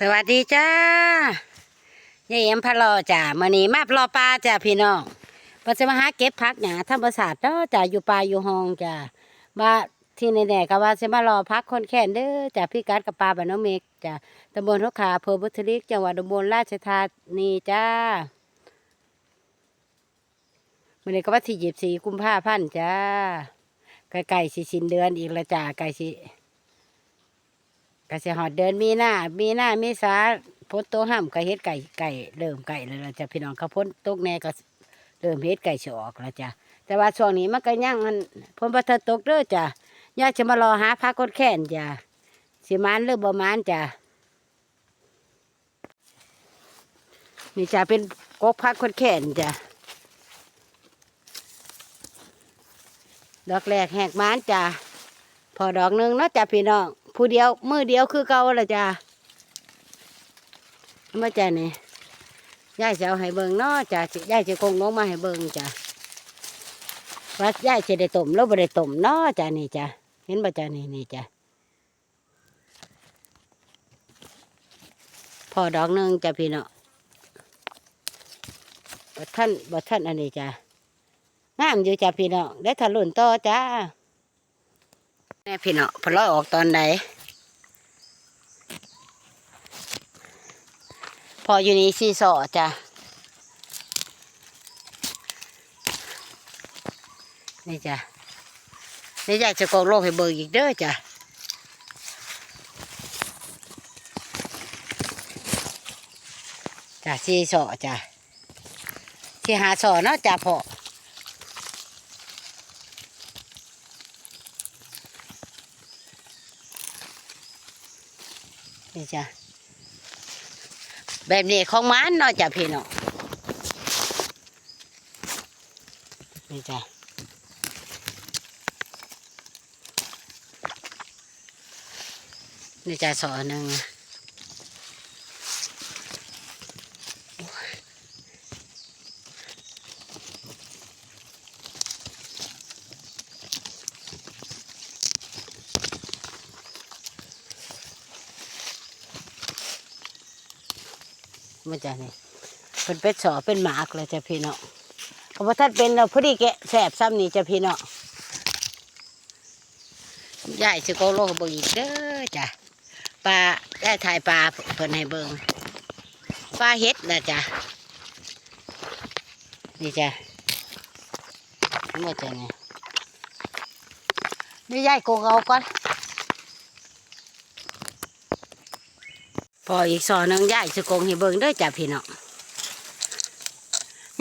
สวัสดีจ้ายายเอ็มพะลอจ้ามื่อนี้มาพลอปลาจ้าพี่น้องมาจะมาหาเก็บผักหยาธรรมศาสตร์เด้อจ้าอยู่ป่าอยู่ห้องจ้าว่าที่แน่ๆก็ว่าจะมารอพักคนแค้นเด้อจ้าพี่กัดกับปลาบ้านน้องเมกจ้าตำบลทุกขาอำเภอบุตริกจังหวัดอุบลราชธานีจ้ามื่อนี้ก็ว่าที่หยีบสีกุมภาพันธ์จ้าใกล้ๆสิสิ้นเดือนอีกละจ้าใกล้สิ ก็สิหอดเดินมีหน้ามีหน้ามีสาพ้นโตห้ามก็เฮ็ดไก่ไก่เริ่มไก่แล้วล่ะจ้ะพี่น้องเขาพ้นตกแน่ก็เริ่มเฮ็ดไก่สิออกแล้วจ้ะแต่ว่าช่วงนี้มันก็ยังมันพ้นประทันตกเด้อจ้ะยาจะมารอหาพักกดแค้นจ้ะสิมานหรือบ่มานจ้ะนี่จ้ะเป็นกกพักกดแค้นจ้ะดอกแรกแหกมานจ้ะพอดอกหนึ่งเนาะจ้ะพี่น้อง ผู้เดียวมือเดียวคือเก่าละจ้ะมาจ้ะนี่ยายจะเอาให้เบิ่งเนาะจ้ะสิยายจะคงลงมาให้เบิ่งจ้ะว่ายายจะได้ต้มแล้วบ่ได้ต้มเนาะจ้ะนี่จ้ะเห็นบ่จ้ะนี่นี่จ้ะพอดอกหนึ่งจ้ะพี่น้องบ่ท่านบ่ท่านอันนี้จ้ะงามอยู่จ้ะพี่น้อได้ทะลุนต่อจ้า แม่พี่เนาะพลอยออกตอนไหนพออยู่นี่ซีสอจ้ะนี่จ้ะนี่อยากจะกองโลกให้เบิกอีกเด้อจ้ะจ้ะซีสอจ้ะที่หาสอเนาะจ้ะพอ นี่จ้ะแบบนี้ของมันเนาะจ้ะพี่น้องนี่จ้ะนี่จ้ะสอหนึ่ง มันจ้ะนี่เป็นเป็ดสอเป็นหมากเลยจ้ะพี่น้องเขาบอกท่านเป็นเราพอดีแกะแสบซ้ำนี่จ้ะพี่น้องยายสิโกโลกเบิ่งอีกเด้อจ้ะปลาได้ถ่ายปลาเพิ่นให้เบิงปลาเฮ็ดนะจ้ะนี่จ้ะหมดจ้ะนี่นี่ยายโกงเอาก่อน พออีกสอหนึงยายสิโกงให้เบิ่งเด้อจ้ะพี่น้อง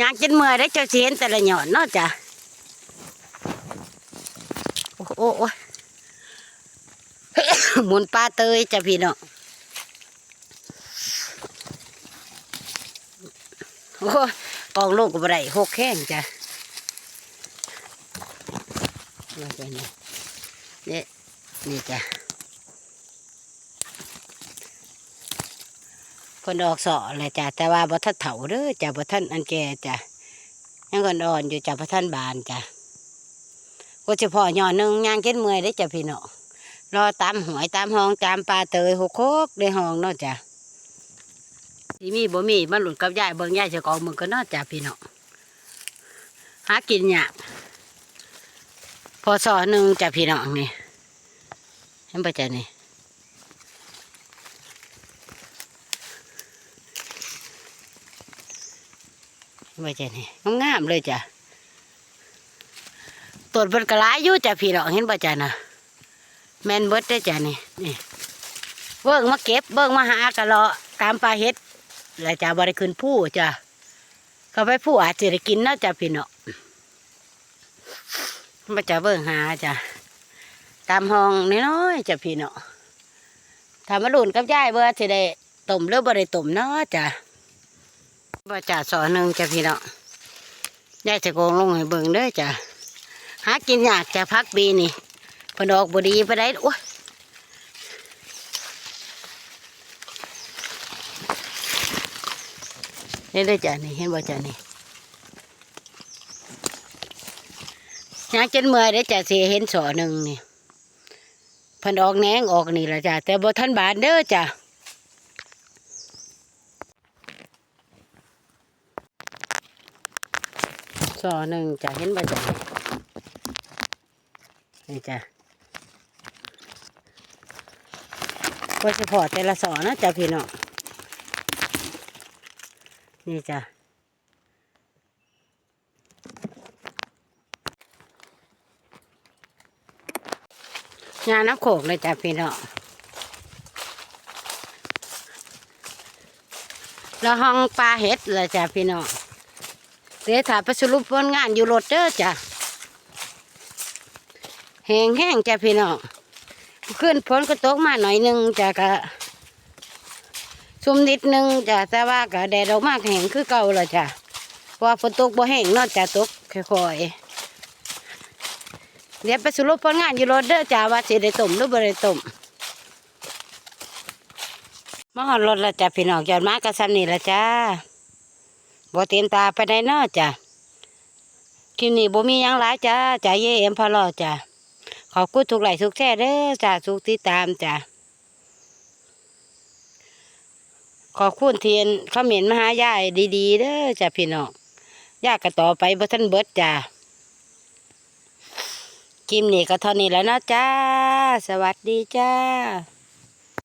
ยางกินเมื่อยได้เจ้าเสิเห็นแต่ละหย่อนเนาะจ้ะโอ้โหหมุนปลาเตยจ้ะพี่น้องโอ้ยออกลูกก็บ่ได้หกแข้งจ้ะนี่จ้ะนี่นี่นี่จ้ะ คนออกสอเลยจ้ะแต่ว่าบ่ทันเถาเด้อจ้ะบ่ทันอันแก่จ้ะยังก่อนอ่อนอยู่จ้ะบ่ทันบานจ้ะก็เฉพาะหย่อนหนึงย่างเก็ดเมื่อยได้จ้ะพี่น้องรอตามหวยตามห้องตามปลาเตยหกโคกในห้องเนาะจ้ะที่มีบ่มีมาหลุดกับยายเบิ่งยายจะกองมึงก็เนาะจ้ะพี่น้องหากินยากพอสอหนึ่งจ้ะพี่น้องนี่เห็นปะจ้ะนี่ เห็นปะจ้ะนี่งามๆเลยจ้ะตรวจเบิดกระไรอยู่จ้ะพี่น้องเห็นปะจ้ะนะแมนเบิร์ดได้จ้ะนี่นี่เบิ่งมาเก็บเบิ่งมาหากระเลาะตามปลาเฮ็ดแล้วจ้ะบริขึ้นผู้จ้ะเขาไปผู้อาจจะได้กินนะจ้ะพี่เนาะมาจะเบิ่งหาจ้ะตามห้องน้อยๆจ้ะพี่เนาะถ้ามาลุ่นกับยายเบื่อจะได้ต้มหรือบ่ได้ต้มเนาะจ้ะ บ่จ่าสอนหนึ่งจ้ะพี่เนาะยายจะโกงลงให้เบิ่งเด้อจ้ะหากินยากจะพักปีนี่พอดอกบดีไปได้โอ้ยนี่ได้อจ้ะนี่เห็นบ่จ้ะนี่ยางจนเมื่อยได้อจ้ะเสียเห็นสอหนึ่งนี่พันออกแหนงออกนี่ละจ้ะแต่บ่ทันบานเด้อจ้ะ สอหนึ่งจะเห็นบ่จ้ะนี่จ้ะก็เฉพาะแต่ละสอนะจ้ะพี่น้องนี่จ้ะงานน้ำโขกเลยจ้ะพี่น้องแล้วห้องปลาเห็ดเลยจ้ะพี่น้อง เดี๋ยวถ้าไปสรุปผลงานอยู่รถเด้อจ้ะแห้งแห้งจ้ะพี่น้องขึ้นฝนก็ตกมาหน่อยหนึงจ้ะกะซุ่มนิดนึงจ้ะแต่ว่าก็แดดออกมากแห้งคือเก่าและจ้ะเพราะว่าฝนตกบ่แห้งนอกจากตกค่อยๆเดี๋ยวไปสรุปผลงานอยู่รถเด้อจ้ะว่าสิได้ต้มหรือบ่ได้ต้มมาหอดรถละจ้ะพี่น้องจอดมากระสันนี่ละจ้า บ่เต็มตาไปได้นาะจ้ะคลิปนี้บ่มียังหลายจ้าจ่าเย่เอ็มพอลอจ้ะขอบคุณทุกไลทุกแชร์เด้อจ้าทุกติดตามจ้ะขอบคุณเทียนคอมเมนมหายายดีๆเด้อจ้ะพี่น้องยากก็ต่อไปบ่ทันเบิดจ้ะคลิปนี้ก็เท่านี้แล้วนะจ้า สวัสดีจ้า